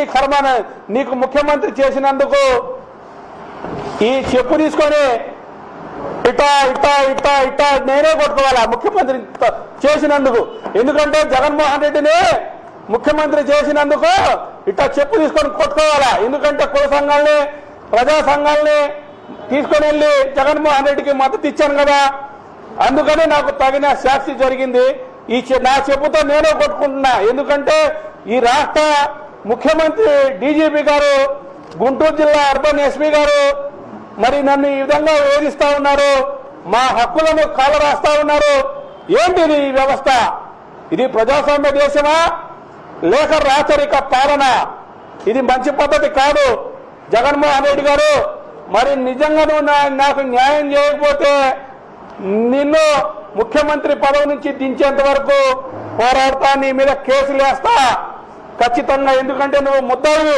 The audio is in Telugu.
కర్మ కర్మను నీకు ముఖ్యమంత్రి చేసినందుకు ఈ చెప్పు తీసుకొని ఇటా ఇటా ఇటా ఇటా నేనే కొట్టుకోవాలా ముఖ్యమంత్రి చేసినందుకు. ఎందుకంటే జగన్మోహన్ రెడ్డిని ముఖ్యమంత్రి చేసినందుకు ఇట్టా చెప్పు తీసుకొని కొట్టుకోవాలా. ఎందుకంటే కుల సంఘాలని ప్రజా సంఘాలని తీసుకొని వెళ్ళి జగన్మోహన్ రెడ్డికి మద్దతు ఇచ్చాను కదా. అందుకని నాకు తగిన శాస్తి జరిగింది. ఈ చె- నా చెప్పుతో నేనే కొట్టుకుంటున్నా. ఎందుకంటే ఈ రాష్ట్ర ముఖ్యమంత్రి డీజీపీ గారు గుంటూరు జిల్లా అర్బన్ ఎస్పీ గారు మరి నన్ను ఈ విధంగా వేధిస్తా ఉన్నారు మా హక్కులను కాల రాస్తా ఉన్నారు ఏంటిది ఈ వ్యవస్థ? ఇది ప్రజాస్వామ్య దేశమా? లేక రాచరిక పాలన? ఇది మంచి పద్ధతి కాదు. జగన్మోహన్ రెడ్డి గారు మరి నిజంగా నువ్వు నాకు న్యాయం చేయకపోతే నిన్ను ముఖ్యమంత్రి పదవి నుంచి దించేంత వరకు పోరాడతా నీ మీద కేసులు వేస్తా ఖచ్చితంగా ఎందుకంటే నువ్వు ముద్దాయివి